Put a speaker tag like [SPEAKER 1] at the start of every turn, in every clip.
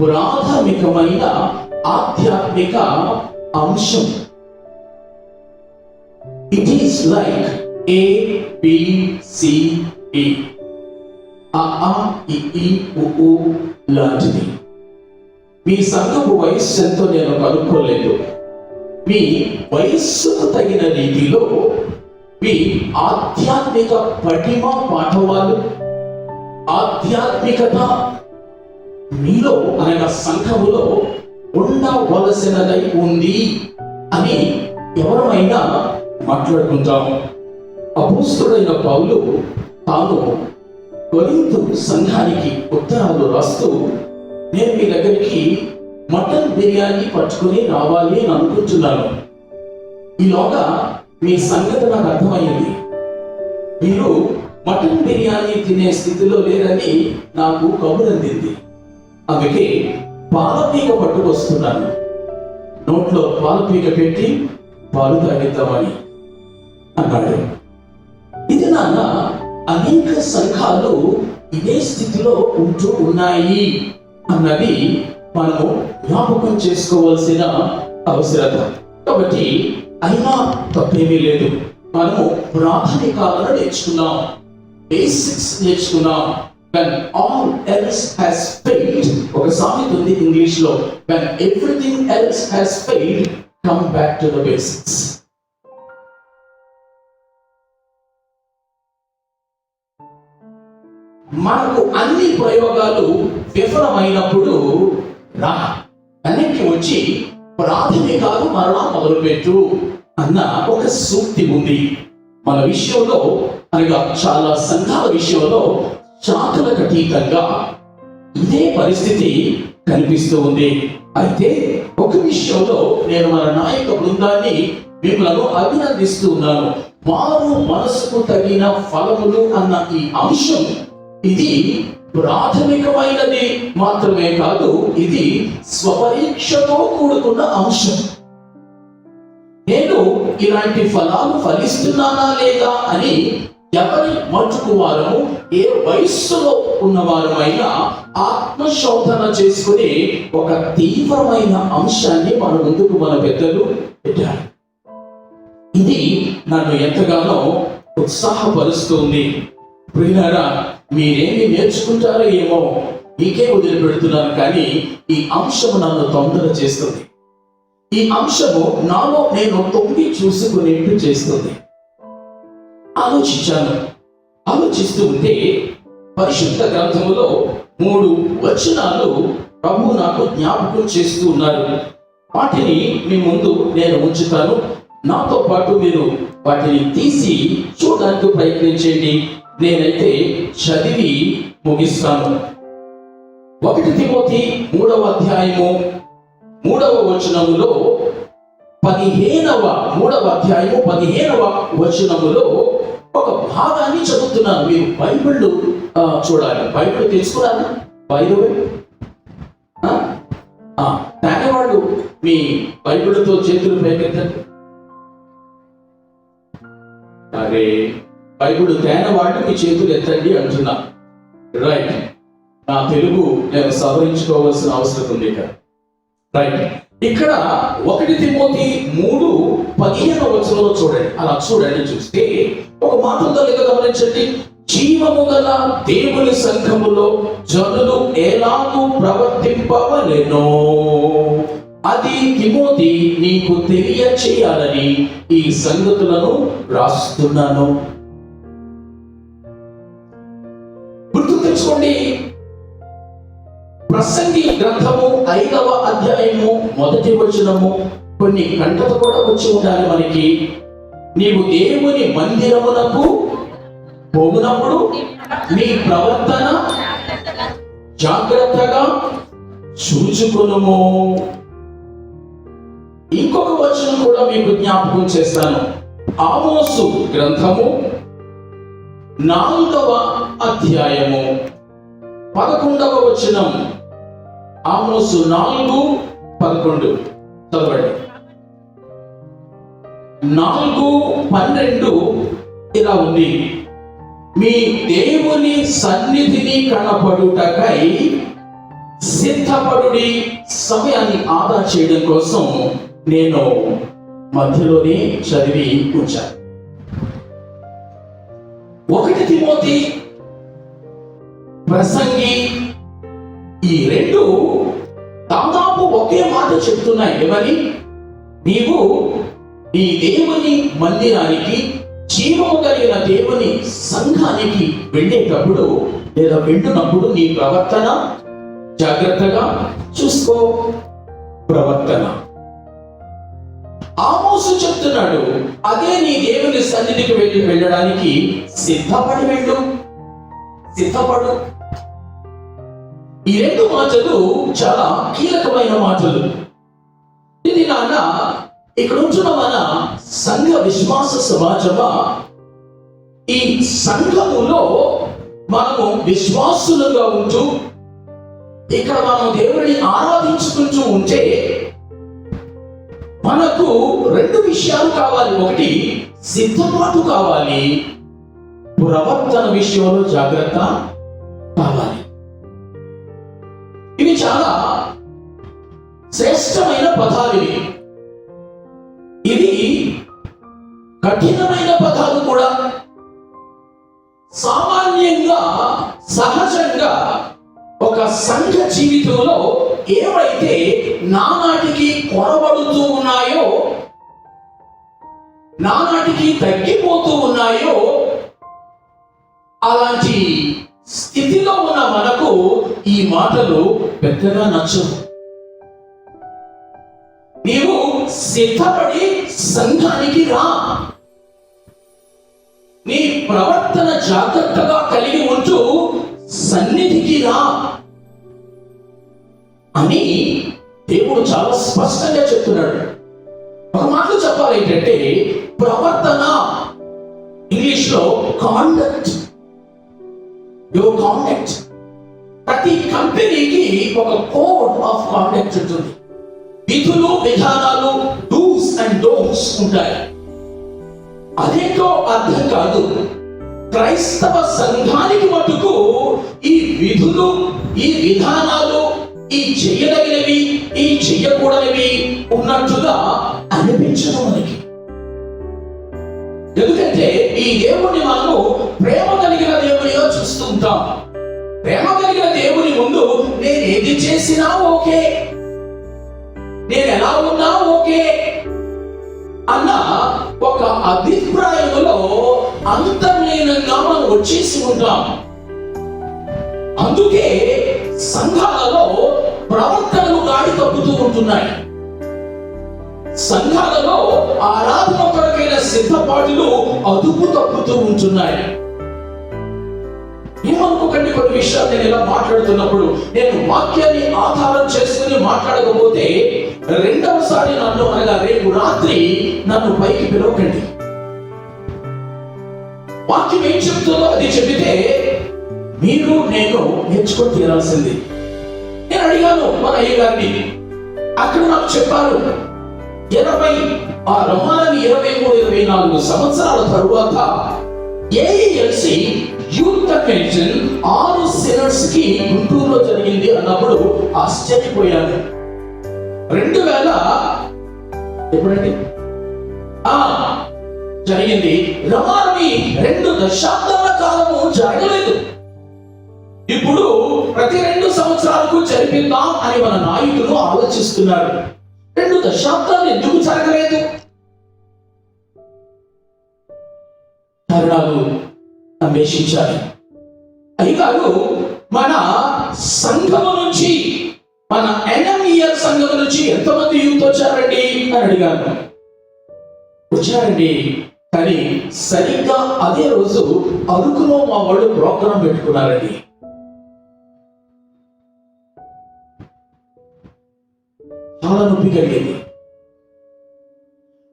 [SPEAKER 1] ప్రాథమికమైన ఆధ్యాత్మిక అంశం. It is like A B C ఆ ఈ ఉ లాంటిది. మీ సంఘపు వయస్సు ఎంతో నేను కనుక్కోలేదు. మీ వయస్సుకు తగిన రీతిలో మీ ఆధ్యాత్మిక పటిమ పాఠవాలు ఆధ్యాత్మికత మీలో అనగా సంఘములో ఉండవలసినదై ఉంది అని ఎవరమైనా మాట్లాడుకుంటాం అపోస్తుడైన పౌలు తాను కొరింతు సంఘానికి ఉత్తరాలు రాస్తూ నేను మీ దగ్గరికి మటన్ బిర్యానీ పట్టుకుని రావాలి అని అనుకుంటున్నాను. ఈలోగా మీ సంగతి నాకు అర్థమైంది మీరు మటన్ బిర్యానీ తినే స్థితిలో లేరని నాకు కబురందింది. అందింది అందుకే పాలపీక పట్టుకొస్తున్నాను నోట్లో పాలపీక పెట్టి పాలు తాగిద్దామని అన్నాడు. ఇది నాన్న అనేక సంఘాలు ఇదే స్థితిలో ఉంటూ ఉన్నాయి అన్నది మనము జ్ఞాపకం చేసుకోవాల్సిన అవసరత. కాబట్టి అయినా తప్పేమీ లేదు. మనము ప్రాథమికాలను నేర్చుకున్నాం. బేసిక్స్ నేర్చుకున్నాం. When all else has failed ఒక సామెత ఉంది ఇంగ్లీష్లో when everything else has failed come back to the basics. మనకు అన్ని ప్రయోగాలు విఫలమైనప్పుడు రా వెనక్కి వచ్చి ప్రాథమికాలు మరలా మొదలుపెట్టు అన్న ఒక సూక్తి ఉంది. మన విషయంలో అనగా చాలా సంఘాల విషయంలో జాతులకు అతీతంగా ఇదే పరిస్థితి కనిపిస్తూ ఉంది. అయితే ఒక విషయంలో నేను మన నాయక బృందాన్ని మిమ్మల్ని అభినందిస్తూ ఉన్నాను. వారు మనసుకు తగిన ఫలములు అన్న ఈ అంశం ఇది ప్రాథమికమైనది మాత్రమే కాదు ఇది స్వపరీక్షతో కూడుకున్న అంశం. నేను ఇలాంటి ఫలాలు ఫలిస్తున్నానా లేదా అని ఎవరి మటుకు వారము ఏ వయస్సులో ఉన్నవారమైనా ఆత్మశోధన చేసుకుని ఒక తీవ్రమైన అంశాన్ని మన ముందుకు మన పెద్దలు పెట్టారు. ఇది నన్ను ఎంతగానో ఉత్సాహపరుస్తుంది. ప్రియులారా మీరేమి నేర్చుకుంటారో ఏమో మీకే వదిలిపెడుతున్నాను కానీ ఈ అంశము నన్ను తొందర చేస్తుంది. ఈ అంశము నాలో నేను తొంగి చూసుకునేట్టు చేస్తుంది. ఆలోచించాను. ఆలోచిస్తూ ఉంటే పరిశుద్ధ గ్రంథములో మూడు వచనాలు ప్రభు నాకు జ్ఞాపకం చేస్తూ ఉన్నారు. వాటిని మీ ముందు నేను ఉంచుతాను. నాతో పాటు మీరు వాటిని తీసి చూడడానికి ప్రయత్నించండి. నేనైతే చదివి ముగిస్తాను. ఒకటి తిమోతి మూడవ అధ్యాయము మూడవ వచనములో పదిహేనవ మూడవ అధ్యాయము పదిహేనవ వచనములో ఒక భాగాన్ని చదువుతున్నాను. మీరు బైబిల్ చూడాలి. బైబిల్ తెలుసుకున్నారా బైబిల్ తానేవాళ్ళు మీ బైబిల్తో చేతులు పైకెత్తండి అరే బైబిల్ తేనవాళ్ళు మీ చేతులు ఎత్తండి అంటున్నా. రైట్ నా తెలుగు నేను సవరించుకోవాల్సిన అవసరం ఉంది ఇక్కడ. రైట్ ఇక్కడ ఒకటి తిమోతి మూడు పదిహేను వచనంలో చూడండి. అలా చూడండి చూస్తే ఒక మాట ఉందో గమనించండి. జీవము గల దేవుని సంఘములో జనులు ఎలాగూ ప్రవర్తింపవలెనో అది తిమోతి నీకు తెలియచేయాలని ఈ సంగతులను రాస్తున్నాను. మొదటి వచనము కొన్ని గంటలు కూడా వచ్చి ఉండాలి మనకి. నీవు దేవుని మందిరమునకు పోగునప్పుడు నీ ప్రవర్తన జాగ్రత్తగా చూచుకొనుము. ఇంకొక వచనం కూడా మీకు జ్ఞాపకం చేస్తాను. ఆమోసు గ్రంథము నాలుగవ అధ్యాయము. పదకొండవ వచనం. ఆమోసు నాలుగు పదకొండు. చదవండి. నాలుగు పన్నెండు ఇలా ఉంది. మీ దేవుని సన్నిధిని కనపడుటకై సిద్ధపడుడి సమయాన్ని ఆదా చేయడం కోసం నేను మధ్యలోనే చదివి ఉంచాను ఒకటి తిమోతి ప్రసంగి ఈ రెండు దాదాపు ఒకే మాట చెప్తున్నాయి ఏమని? నీవు నీ దేవుని మందిరానికి జీవము కలిగిన దేవుని సంఘానికి వెళ్ళేటప్పుడు లేదా వెళ్ళినప్పుడు నీ ప్రవర్తన జాగ్రత్తగా చూసుకో. ప్రవర్తన. ఆమోసు చెప్తున్నాడు అదే నీ దేవుని సన్నిధికి వెళ్ళి వెళ్ళడానికి సిద్ధపడి వెళ్ళు. సిద్ధపడు. ఈ రెండు మాటలు చాలా కీలకమైన మాటలు. ఇది నాన్న ఇక్కడ ఉంటున్న మన సంఘ విశ్వాస సమాజమా? ఈ సంఘములో మనము విశ్వాసులుగా ఉంటూ ఇక్కడ మనం దేవుడిని ఆరాధించుకుంటూ ఉంటే మనకు రెండు విషయాలు కావాలి. ఒకటి సిద్ధపాటు కావాలి. ప్రవర్తన విషయంలో జాగ్రత్త కావాలి. చాలా శ్రేష్టమైన పదాలు ఇవి. ఇది కఠినమైన పదాలు కూడా. సామాన్యంగా సహజంగా ఒక సంఘ జీవితంలో ఏవైతే నానాటికి కొరబడుతూ ఉన్నాయో నానాటికి తగ్గిపోతూ ఉన్నాయో అలాంటి స్థితిలో ఉన్న మనకు ఈ మాటలు పెద్దగా నచ్చవు. నీవు సిద్ధపడి సంఘానికి రా. నీ ప్రవర్తన జాగ్రత్తగా కలిగి ఉంటూ సన్నిధికి రా. అని దేవుడు చాలా స్పష్టంగా చెప్తున్నాడు. ఒక మాటలో చెప్పాలి ఏంటంటే ప్రవర్తన ఇంగ్లీష్లో కాండక్ట్ యువర్ కాండక్ట్ ప్రతి కంపెనీకి ఒక కోడ్ ఆఫ్ కాండక్ట్ ఉంటుంది. విధులు విధానాలు డూస్ అండ్ డోంట్స్ ఉంటాయి. అదేంటో అర్థం కాదు. క్రైస్తవ సంఘానికి మటుకు ఈ విధులు ఈ విధానాలు ఈ చెయ్యదగినవి ఈ చెయ్యకూడనివి ఉన్నట్టుగా అనిపించడం మనకి. ఎందుకంటే ఈ దేవుణ్ణి మనము ప్రేమ కలిగిన దేవుడు చేసినా ఓకే. నేను ఎలా ఉన్నా ఓకే. అన్న ఒక అభిప్రాయంలో అంతర్లీనంగా మనం వచ్చేసి ఉంటాం. అందుకే సంఘాలలో ప్రవర్తనలు గాడి తప్పుతూ ఉంటున్నాయి. సంఘాలలో ఆరాధన కొరకైన సిద్ధపాటులు అదుపు తప్పుతూ ఉంటున్నాయి. ఏమనుకోకండి కొన్ని విషయాలు నేను ఇలా మాట్లాడుతున్నప్పుడు నేను వాక్యాన్ని ఆధారం చేసుకుని మాట్లాడకపోతే రెండవసారి నన్ను అనగా రేపు రాత్రి నన్ను పైకి పిలవకండి. వాక్యం ఏం చెప్తుందో అది చెబితే మీరు నేను నేర్చుకొని తీరాల్సింది. నేను అడిగాను మన అయ్య గారిని అక్కడ నాకు చెప్పారు ఇరవై ఆ రమాలని ఇరవై మూడు ఇరవై నాలుగు సంవత్సరాల తరువాత ఏఈఎల్సి యూత్ కన్వెన్షన్ ఆరు సినర్స్కి గుంటూరులో జరిగింది అన్నప్పుడు ఆశ్చర్యపోయాను. రెండు వేల ఎప్పుడండి? జరిగింది. రమారమి రెండు దశాబ్దాల కాలము జరగలేదు. ఇప్పుడు ప్రతి రెండు సంవత్సరాలకు జరిపిద్దాం అని మన నాయకులు ఆలోచిస్తున్నారు. రెండు దశాబ్దాలు ఎందుకు జరగలేదు? కారణాలు అన్వేషించాలి. కాదు మన సంఘము నుంచి మన ఎన్ఎంఈఎల్ సంఘం నుంచి ఎంతమంది యూత్ వచ్చారండి అని అడిగాను. వచ్చారండి కానీ సరిగ్గా అదే రోజు అరుకులో మా వాళ్ళు ప్రోగ్రాం పెట్టుకున్నారండి. చాలా నొప్పి కలిగేది.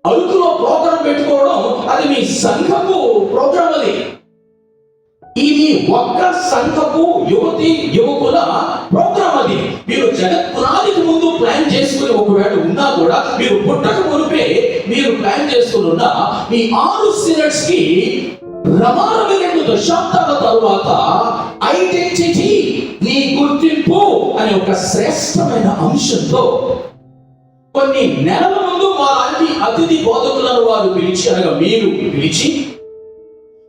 [SPEAKER 1] అరుకులో ప్రోగ్రాం పెట్టుకోవడం అది మీ సంఘపు ప్రోగ్రాం అది. ఇది ఒక్క సంఘపు యువతి యువకుల ప్రోగ్రామ్ అది. మీరు జగత్ పునాదికి ముందు ప్లాన్ చేసుకుని ఒకవేళ ఉన్నా కూడా మీరు పుట్టక మునిపే మీరు ప్లాన్ చేసుకుని ఉన్నా మీ ఆరు సినట్స్కి రమారవి రెండు దశాబ్దాల తరువాత ఐడెంటిటీ నీ గుర్తింపు అనే ఒక శ్రేష్టమైన అంశంతో కొన్ని నెలల ముందు మా అన్ని అతిథి బోధకులను వారు పిలిచి అనగా మీరు పిలిచి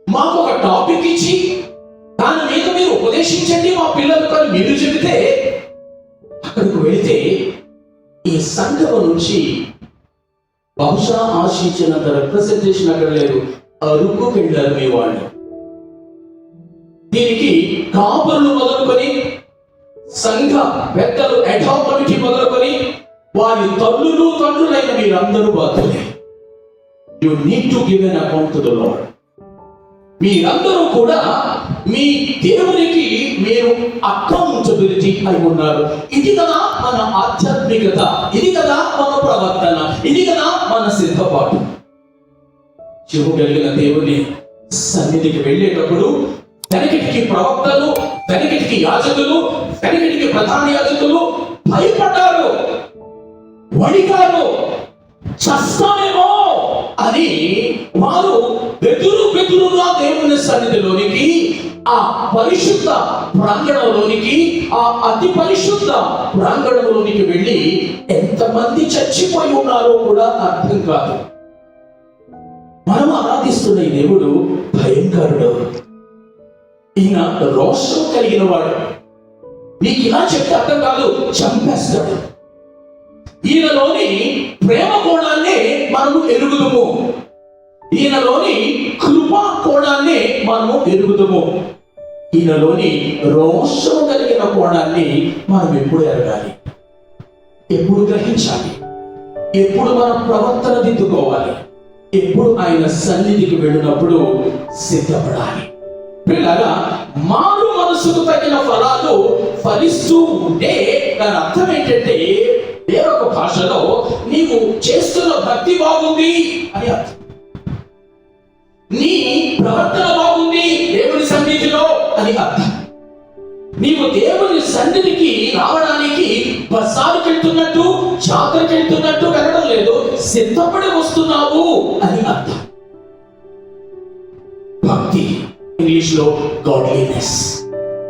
[SPEAKER 1] మాకు ఒక టాపిక్ ఇచ్చి ఉపదేశించండి మా పిల్లలకు అని మీరు చెబితే అక్కడికి వెళితే ఈ సంఘం నుంచి బహుశా ఆశించినంత రిప్రజెంటేషన్ అక్కడ లేదు. అరుకు వెళ్ళారు మీ వాళ్ళు. దీనికి కాపులు మొదలుకొని సంఘ పెద్దలు ఎఠా కమిటీ మొదలుకొని వారి తల్లులు తండ్రులైన మీరందరూ బాధ్యులే. You need to give an account to the Lord మీరందరూ కూడా మీ దేవునికి మీరు అకౌంటబిలిటీ అయి ఉన్నారు. ఇది కదా మన ఆధ్యాత్మికత ఇది కదా మన ప్రవర్తన ఇది కదా మన సిద్ధపాటు. చెవు కలిగిన దేవుని సన్నిధికి వెళ్ళేటప్పుడు వెనకటికి ప్రవక్తలు వెనకటికి యాజకులు వెనకటికి ప్రధాన యాజకులు భయపడ్డారు. వణికారు. చస్తామేమో అని వారు బెదురు బెదురుగా సన్నిధిలోనికి ఆ పరిశుద్ధ ప్రాంగణంలోనికి ఆ అతి పరిశుద్ధ ప్రాంగణంలోనికి వెళ్ళి ఎంతమంది చచ్చిపోయి ఉన్నారో కూడా అర్థం కాదు. మనం ఆరాధిస్తున్న ఈ దేవుడు భయంకరుడు ఈయన రోషం కలిగిన వాడు. నీకు ఇలా చెప్తే అర్థం కాదు చంపేస్తాడు. ఈయనలోని ప్రేమ కోణాన్ని మనము ఎరుగుదుము. ఈయనలోని కృపా కోణాన్ని మనము ఎరుగుదము. ఈయనలోని రోషము కలిగిన కోణాన్ని మనం ఎప్పుడు ఎరగాలి? ఎప్పుడు గ్రహించాలి? ఎప్పుడు మన ప్రవర్తన దిద్దుకోవాలి? ఎప్పుడు ఆయన సన్నిధికి వెళ్ళినప్పుడు సిద్ధపడాలి? పిల్లగా మారు మనసుకు తగిన ఫలాలు ఫలిస్తూ ఉంటే దాని అర్థం ఏంటంటే వేరొక భాషలో నీవు చేస్తున్న భక్తి బాగుంది అని అర్థం. నీ ప్రవర్తన బాగుంది దేవుని సన్నిధిలో అని అర్థం. నీవు దేవుని సన్నిధికి రావడానికి బస్సాలకు వెళ్తున్నట్టు జాతరకి వెళ్తున్నట్టు కనడం లేదు. సిద్ధపడి వస్తున్నావు అని అర్థం. భక్తి ఇంగ్లీష్లో గాడ్లీనెస్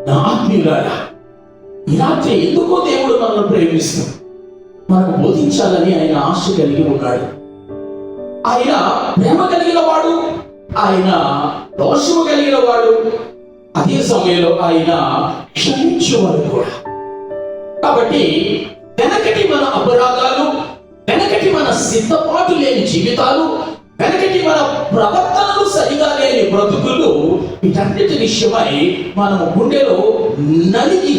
[SPEAKER 1] నా ఆత్మీయులారా ఈ రాత్రి ఎందుకో దేవుడు మనల్ని ప్రేమిస్తూ మనకు బోధించాలని ఆయన ఆశ కలిగి ఉన్నాడు. ఆయన ప్రేమ కలిగిన వాడు ఆయన దోషము కలిగిన వాడు అదే సమయంలో ఆయన క్షమించేవాడు కూడా. కాబట్టి వెనకటి మన అపరాధాలు వెనకటి మన సిద్ధపాటు లేని జీవితాలు వెనకటి మన ప్రవర్తనలు సరిగా లేని బ్రతుకులు వీటన్నిటి విషయమై మనము గుండెలో నలిగి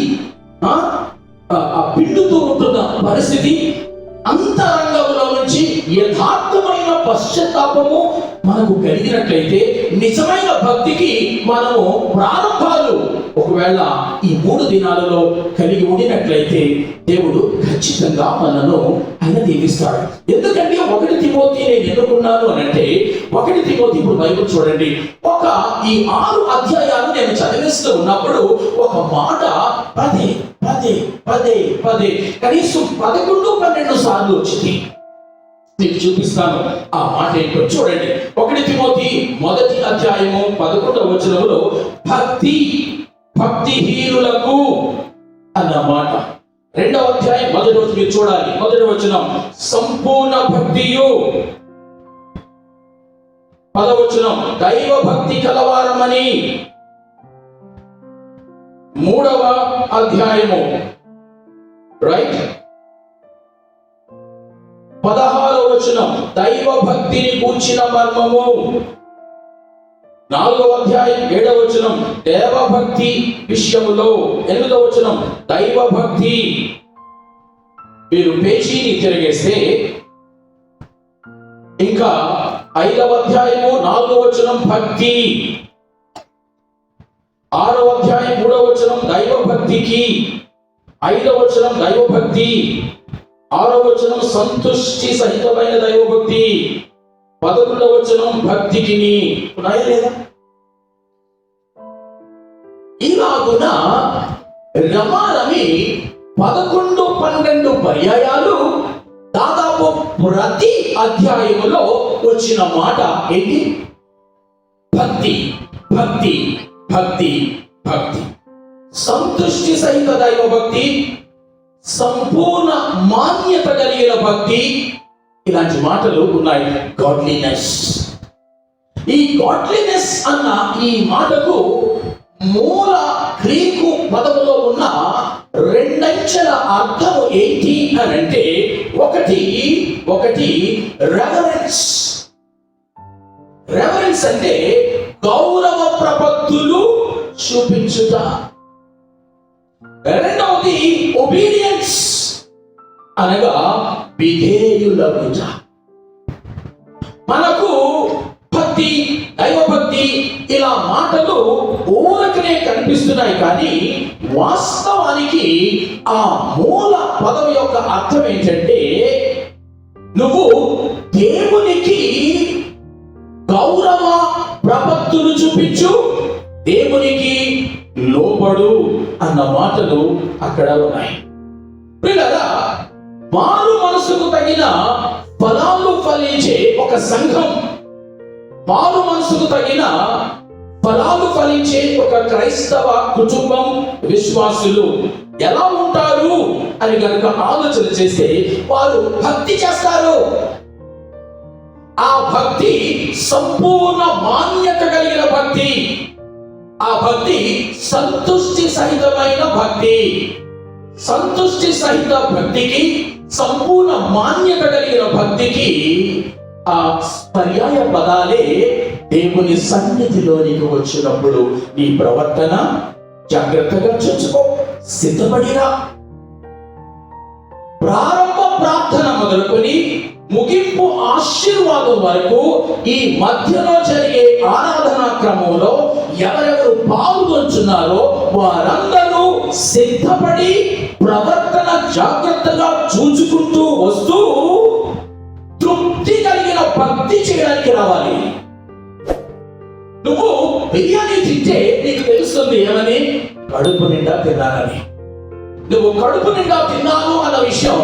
[SPEAKER 1] పిండుతూ ఉంటున్న పరిస్థితి అంతరంగంలో నుంచి యథార్థమైన పశ్చాత్తాపము మనకు కలిగినట్లయితే నిజమైన భక్తికి మనము ప్రారంభాలు. ఒకవేళ ఈ మూడు దినాలలో కలిగి ఉండినట్లయితే దేవుడు ఖచ్చితంగా మనను ఆయన దీవిస్తాడు ఎందుకంటే ఒకటి తిమోతి నేను ఎన్నుకున్నాను అని అంటే ఒకటి తిమోతి ఇప్పుడు బైబిల్ చూడండి. ఒక ఈ ఆరు అధ్యాయాలు నేను చదివిస్తూ ఉన్నప్పుడు ఒక మాట పదే పదే పదే పదే కనీసం పదకొండు పన్నెండు సార్లు వచ్చింది. మీకు చూపిస్తాను. ఆ మాట ఏంటో చూడండి. ఒకటి తిమోతి మొదటి అధ్యాయము పదకొండవ వచనంలో భక్తి భక్తిహీనులకు అన్న మాట. రెండవ అధ్యాయం మొదటి రోజు మీరు చూడాలి. మొదటి వచనం సంపూర్ణ భక్తియు. పదవచనం దైవ భక్తి కలవారమని. మూడవ అధ్యాయము. రైట్? పదహారు వచనం దైవ భక్తిని కూర్చిన మర్మము. నాలుగవ అధ్యాయం ఏడవ వచనం దేవభక్తి విషయములో. ఎనిమిదవ వచనం దైవ భక్తి మీరు పేజీని తిరిగేస్తే ఇంకా ఐదవ అధ్యాయము నాలుగవ వచనం భక్తి. ఆరవ అధ్యాయం మూడవ వచనం దైవ భక్తికి ఐదవ వచనం దైవ భక్తి ఆరో వచనం సంతుష్టి సహితమైన దైవభక్తి. పదకొండవ వచనం భక్తికి ఉన్నాయా లేదా? కావున రమారమి పదకొండు పన్నెండు పర్యాయాలు దాదాపు ప్రతి అధ్యాయములో వచ్చిన మాట ఏంటి? భక్తి భక్తి భక్తి భక్తి. సంతుష్టి సహిత దైవ భక్తి సంపూర్ణ మాన్యత కలిగిన భక్తి ఇలాంటి మాటలు ఉన్నాయి. గాడ్లీనెస్ ఈ గాడ్లీనెస్ అన్న ఈ మాటకు మూల గ్రీకు పదములో ఉన్న రెండంచెల అర్థం ఏంటి అని అంటే ఒకటి ఒకటి రెవరెన్స్ రెవరెన్స్ అంటే గౌరవ ప్రపత్తులు చూపించుట. రెండవది ఒబీడియన్స్ అనగా విధేయులగుట. మనకు భక్తి దైవభక్తి ఇలా మాటలు ఊరకనే కనిపిస్తున్నాయి కానీ వాస్తవానికి ఆ మూల పదం యొక్క అర్థం ఏంటంటే నువ్వు దేవునికి గౌరవ ప్రపత్తులు చూపించు దేవునికి లోబడు అన్న మాటలు అక్కడ ఉన్నాయి. పిల్లరా మారు మనసుకు తగిన ఫలాలు ఫలించే ఒక సంఘం. మారు మనసుకు తగిన ఫలాలు ఫలించే ఒక క్రైస్తవ కుటుంబం విశ్వాసులు ఎలా ఉంటారు అని కనుక ఆలోచన చేస్తే వారు భక్తి చేస్తారు. ఆ భక్తి సంపూర్ణ మాన్యత కలిగిన భక్తి. ఆ భక్తి సంతుష్టి సహితమైన భక్తి. సంతుష్టి సహిత భక్తికి సంపూర్ణ మాన్యత కలిగిన భక్తికి ఆ పర్యాయ పదాలే దేవుని సన్నిధిలోనికి వచ్చినప్పుడు నీ ప్రవర్తన జాగ్రత్తగా చూసుకో సిద్ధపడిరా. ప్రారంభ ప్రార్థన మొదలుకొని ముగింపు ఆశీర్వాదం వరకు ఈ మధ్యలో జరిగే ఆరాధనా క్రమంలో ఎవరెవరు పాల్గొంటున్నారో వారందరూ సిద్ధపడి ప్రవర్తన జాగ్రత్తగా చూచుకుంటూ వస్తూ తృప్తి కలిగిన భక్తి చేయడానికి రావాలి. నువ్వు బిర్యానీ తింటే నీకు తెలుస్తుంది ఏమని? కడుపు నిండా తిన్నానని. నువ్వు కడుపు నిండా తిన్నాను అన్న విషయం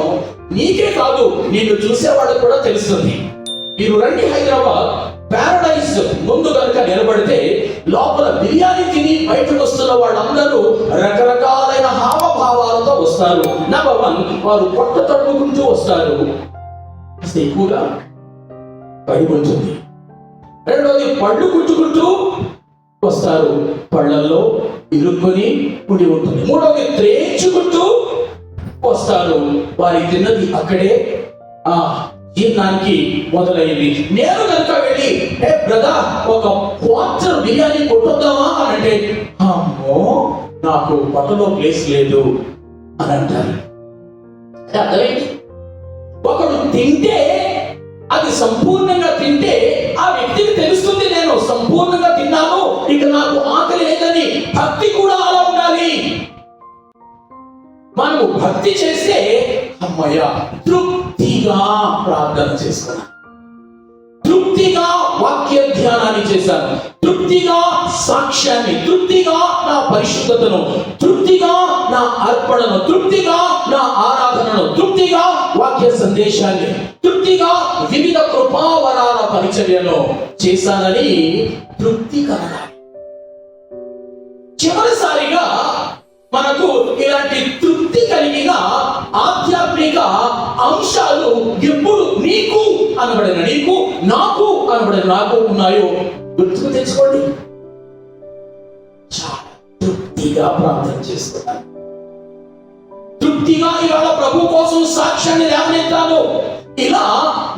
[SPEAKER 1] నీకే కాదు నిన్ను చూసేవాళ్ళకు కూడా తెలుస్తుంది. మీరు రండి హైదరాబాద్ పారడైజ్ ముందు కనుక నిలబడితే లోపల బిర్యానీ తిని బయటకు వస్తున్న వాళ్ళందరూ రకరకాలైన హావభావాలతో వస్తారు. నెంబర్ వన్ వారు పొట్ట తట్టుకుంటూ వస్తారు. ఎక్కువగా పడిపోతుంది రెండోది పళ్ళు కుట్టుకుంటూ వస్తారు. పళ్ళల్లో ఇరుక్కొని ఉండి ఉంటుంది. మూడోది త్రేచుకుంటూ వస్తారు. వారి తిన్నది అక్కడే. ఆ జీర్ణానికి మొదలైంది. నేను కనుక వెళ్ళి ఏ బ్రదర్ ఒక క్వార్టర్ బిర్యానీ కొట్టొద్దామా అని అంటే అమ్మో నాకు పొట్టలో ప్లేస్ లేదు. అని అంటారు. అర్థమైంది? ఒకడు తింటే అది సంపూర్ణంగా తింటే ఆ వ్యక్తికి తెలుస్తుంది నేను సంపూర్ణంగా తిన్నాను ఇక నాకు ఆకలి లేదని భక్తి కూడా అలా ఉండాలి. మనము భక్తి చేస్తే అమ్మయ్య తృప్తి తృప్తిగా ప్రార్థన చేసుకున్నాను. తృప్తిగా వాక్య ధ్యానాన్ని చేశాను. తృప్తిగా సాక్ష్యాన్ని తృప్తిగా నా పరిశుద్ధతను తృప్తిగా నా అర్పణను తృప్తిగా నా ఆరాధనను తృప్తిగా వాక్య సందేశాన్ని తృప్తిగా వివిధ కృపావరాల పరిచర్యను చేశానని తృప్తి కలగాలి చివరిసారిగా మనకు ఇలాంటి తృప్తి కలిగిన ఆధ్యాత్మిక అంశాలు ఎప్పుడు నీకు అనబడిన నీకు నాకు అనబడిన నాకు ఉన్నాయో గుర్తుకు తెచ్చుకోండి. చాలా తృప్తిగా ప్రార్థన చేస్తున్నాను తృప్తిగా ఇవాళ ప్రభు కోసం సాక్ష్యాన్ని లేవనెత్తాను ఇలా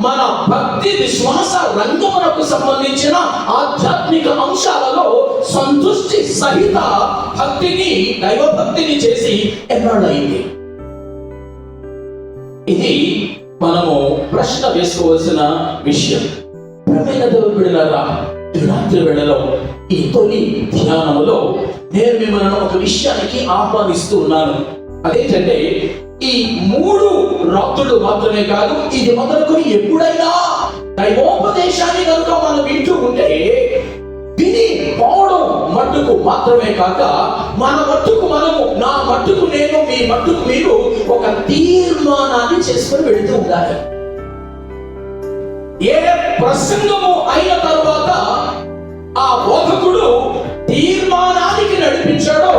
[SPEAKER 1] మన భక్తి విశ్వాస రంగమునకు సంబంధించిన ఆధ్యాత్మిక అంశాలలో సంతృష్టి సహిత భక్తిని దైవభక్తిని చేసి ఎన్నాళ్ళయింది? ఇది మనము ప్రశ్న వేసుకోవాల్సిన విషయం. ప్రమేణ దేవుడిలారా రాత్రి వేళలో ఈ తొలి ధ్యానములో నేను మిమ్మల్ని ఒక విషయానికి ఆహ్వానిస్తూ ఉన్నాను. అదేంటంటే ఈ మూడు రాత్రులు మాత్రమే కాదు ఇది మొదలుకొని ఎప్పుడైనా దైవోపదేశాన్ని కనుక మనం మాత్రమే కాక మన మట్టుకు మనము నా మట్టుకు నేను మీ మట్టుకు మీరు ఒక తీర్మానాన్ని చేసుకొని వెళుతూ ఉండాలి. ఏ ప్రసంగము అయిన తర్వాత ఆ బోధకుడు తీర్మానానికి నడిపించాడో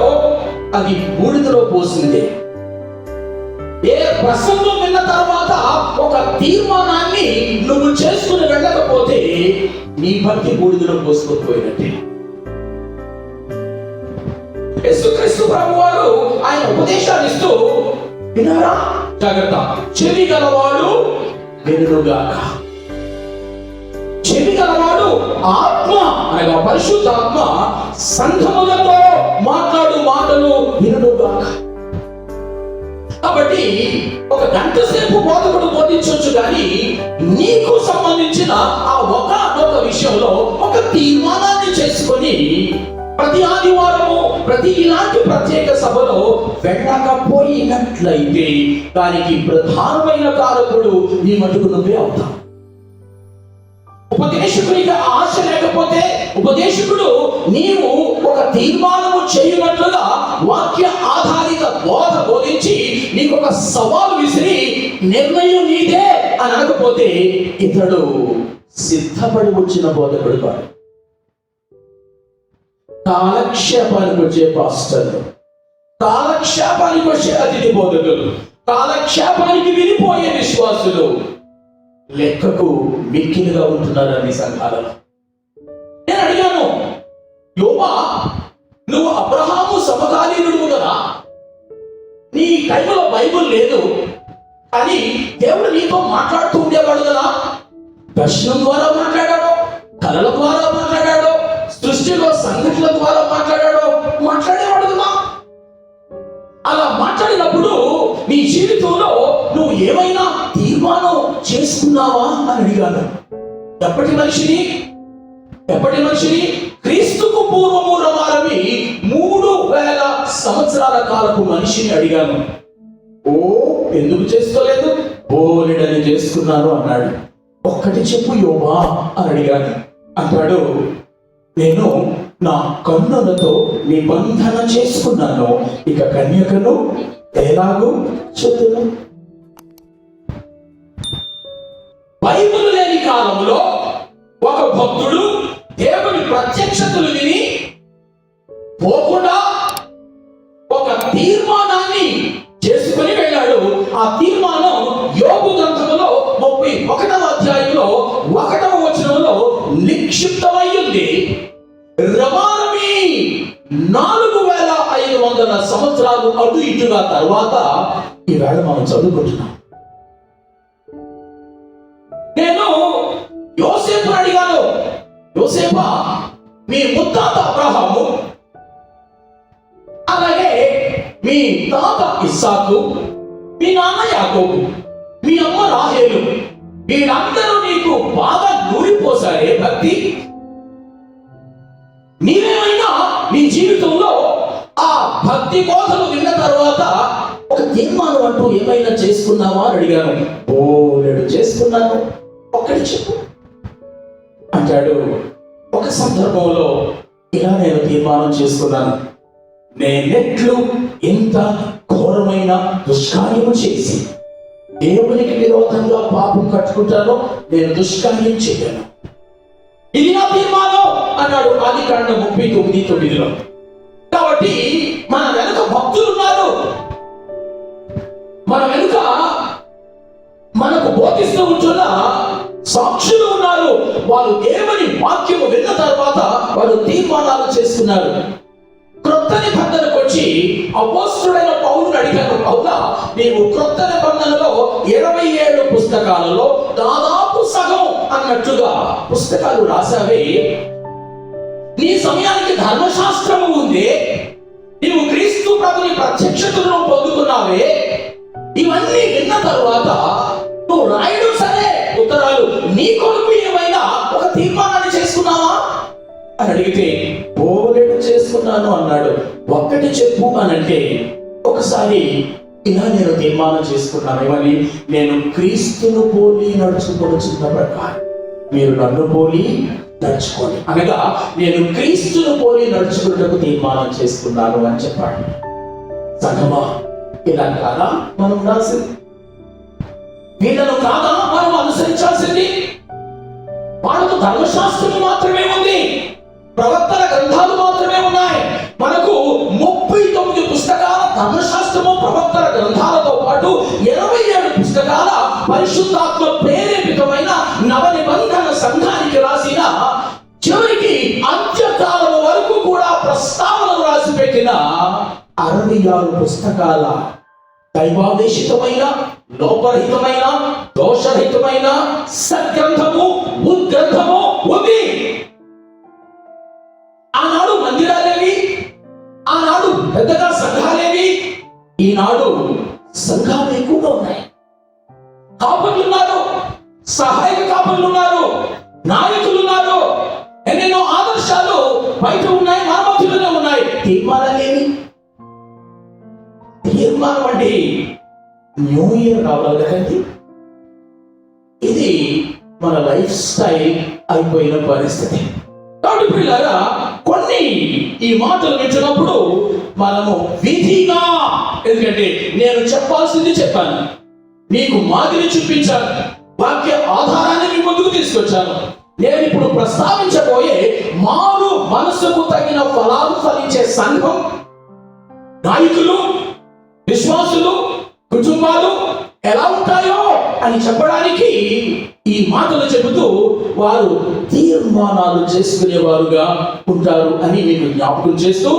[SPEAKER 1] అది బూడిదలో పోసిందే. ఏ ప్రసంగం విన్న తర్వాత ఒక తీర్మానాన్ని నువ్వు చేసుకుని వెళ్ళకపోతే నీ భక్తి బూడిదలో పోసుకోకపోయినట్టే యేసుక్రీస్తు ప్రభు వారు ఆయన ఉపదేశాలు ఇస్తూ వినారా జాగ్రత్త. చెవి గలవాడు వినుగాక చెవి గలవాడు ఆత్మ ఆయన పరిశుద్ధాత్మ సంఘములతో మాట్లాడు మాటలు వినుగాక కాబట్టి ఒక గంట సేపు బోధకుడు బోధించవచ్చు కానీ నీకు సంబంధించిన ఆ ఒక ఒక విషయంలో ఒక తీర్మానాన్ని చేసుకొని ప్రతి ఆదివారము ప్రతి ఇలాంటి ప్రత్యేక సభలో వెళ్ళకపోయినట్లయితే దానికి ప్రధానమైన కారకుడు నీ మటుకు నువ్వే అవుతావు. ఉపదేశకుడికి ఆశ లేకపోతే ఉపదేశకుడు నీవు ఒక తీర్మానము చేయనట్లుగా వాక్య ఆధారిత బోధ బోధించి నీకు ఒక సవాలు విసిరి నిర్ణయం నీదే అని అనకపోతే ఇతడు సిద్ధపడి వచ్చిన బోధకుడు కాదు కాలక్షేపానికి వచ్చే పాస్టర్లు కాలక్షేపానికి వచ్చే అతిథి బోధకులు. కాలక్షేపానికి వినిపోయే విశ్వాసులు. లెక్కకు మిక్కిలుగా ఉంటున్నారు అన్ని సంఘాలలో. నేను అడిగాను యోమా నువ్వు అబ్రహాము సమకాలీనుడు కదా నీ టైంలో బైబుల్ లేదు. కానీ దేవుడు నీతో మాట్లాడుతూ ఉండేవాడు కదా. దర్శనం ద్వారా మాట్లాడాడు కళల ద్వారా మాట్లాడాడు. సృష్టిలో సంఘటనల ద్వారా మాట్లాడాడు మాట్లాడేవాడు కదా అలా మాట్లాడినప్పుడు నీ జీవితంలో నువ్వు ఏమైనా తీర్మానం చేసుకున్నావా అని అడిగాను ఎప్పటి మనిషిని? ఎప్పటి మనిషిని? క్రీస్తుకు పూర్వము రమారవి మూడు వేల సంవత్సరాల కాలపు మనిషిని అడిగాను. ఓ ఎందుకు చేసుకోలేదు బోలెడని చేసుకున్నాను అన్నాడు. ఒక్కటి చెప్పు యోమా అని అడిగాను. అంటాడు నేను నా కన్నులతో నిబంధన చేసుకున్నాను. ఇక కన్యకను ఎలాగూ చెప్పును బైబుల్ లేని కాలంలో ఒక భక్తుడు దేవుని ప్రత్యక్షతలు విని పోకుండా ఒక తీర్మానాన్ని సంవత్సరాలు అటు ఇటుగా తర్వాత ఈవేళ మనం చదువుకుంటున్నాం. నేను యోసేపు అడిగాను యోసేపా మీ ముత్తాత అబ్రహాము అలాగే మీ తాత ఇస్సాకు మీ నాన్న యాకోబు మీ అమ్మ రాహేలు వీళ్ళందరూ నీకు బాగా నూరిపోసారే భక్తి. నీవే భక్తి బోధలు విన్న తర్వాత ఒక తీర్మానం అంటూ ఏమైనా చేసుకున్నావా అని అడిగాను. బోలెడు చేసుకున్నాను. ఒక్కటి చెప్పు. అంటాడు. ఒక సందర్భంలో ఇలా నేను తీర్మానం చేసుకున్నాను. నేనెట్లు ఎంత ఘోరమైన దుష్కార్యము చేసి దేవునికి విరోధంగా పాపం కట్టుకుంటానో నేను దుష్కార్యం చేయను. ఇది నా తీర్మానం అన్నాడు. ఆది కాండ ముప్పై తొమ్మిది తొమ్మిదిలో. కాబట్టి మన వెనుక భక్తులు ఉన్నారు మన వెనుక మనకు బోధిస్తూ ఉంటున్న సాక్షులు ఉన్నారు. వారు దేవుని వాక్యము విన్న తర్వాత వారు తీర్మానాలు చేస్తున్నారు. క్రొత్త నిబంధనకు వచ్చి అపోస్తుడైన పౌరుని అడిగాను పౌలా నీవు క్రొత్త నిబంధనలో ఇరవై ఏడు పుస్తకాలలో దాదాపు సగం అన్నట్టుగా పుస్తకాలు రాసావే నీ సమయానికి ధర్మశాస్త్రము ఉంది. నీవు క్రీస్తు ప్రభుని ప్రత్యక్షతను పొందుతున్నావే. ఇవన్నీ విన్న తర్వాత నువ్వు రాయడం సరే. ఉత్తరాలు నీ కొడుకు ఏమైనా ఒక తీర్మానాన్ని చేసుకున్నావా? అని అడిగితే పోలేడు చేసుకున్నాను అన్నాడు. ఒక్కటి చెప్పు అని అంటే ఒకసారి ఇలా నేను తీర్మానం చేసుకున్నాను. ఏమని నేను క్రీస్తును పోలి నడుచుకొనుచున్న ప్రకారం మీరు నన్ను పోలి నడుచుకోండి. అనగా నేను క్రీస్తును పోలి నడుచుకున్నకు తీర్మానం చేసుకున్నాను అని చెప్పాడు. సంగమా? ఇలా కాదా? మనం ఉండాల్సింది. వీళ్ళను కాదా? మనం అనుసరించాల్సింది. వాళ్ళకు ధర్మశాస్త్రం మాత్రమే ఉంది. ప్రవర్తన గ్రంథాలు మాత్రమే ఉన్నాయి. మనకు ముప్పై తొమ్మిది పుస్తకాల ధర్మశాస్త్రము ప్రవర్తన గ్రంథాలతో పాటు ఇరవై ఏడు పుస్తకాల పరిశుద్ధాత్మ ప్రేరేపితమైన నవ నిబంధన సంఘానికి రాసిన చివరికి అంత్యకాలం వరకు కూడా ప్రస్తావనలు రాసి పెట్టిన అరవై ఆరు పుస్తకాల దైవావేశితమైన లోపరహితమైన దోషరహితమైన సద్గ్రంథము ఉద్గ్రంథము ఉంది. ఆనాడు మందిరాలేవి ఆనాడు పెద్దగా సంఘాలేవి ఈనాడు సంఘాలు ఎక్కువగా ఉన్నాయి. కాపర్లు ఉన్నారు సహాయక కాపర్లు ఉన్నారు. నాయకులు ఉన్నారు ఎన్నెన్నో ఆదర్శాలు బయట ఉన్నాయి మన మధ్యలోనే ఉన్నాయి. తీర్మానాలేమి తీర్మానం అంటే న్యూ ఇయర్ రావాలి కదండి. ఇది మన లైఫ్ స్టైల్ అయిపోయిన పరిస్థితి. కాబట్టి పిల్లరా కొన్ని ఈ మాటలు వింటున్నప్పుడు మనము విధిగా ఎందుకంటే నేను చెప్పాల్సింది చెప్పాను. మీకు మాదిరి చూపించాను. వాక్య ఆధారాన్ని మీ ముందుకు తీసుకొచ్చాను. నేను ఇప్పుడు ప్రస్తావించబోయే మారు మనసుకు తగిన ఫలాలు ఫలించే సంఘం నాయకులు విశ్వాసులు కుటుంబాలు ఎలా ఉంటాయో అని చెప్పడానికి ఈ మాటలు చెబుతూ వారు తీర్మానాలు చేసుకునేవారుగా ఉంటారు అని మీకు జ్ఞాపకం చేస్తూ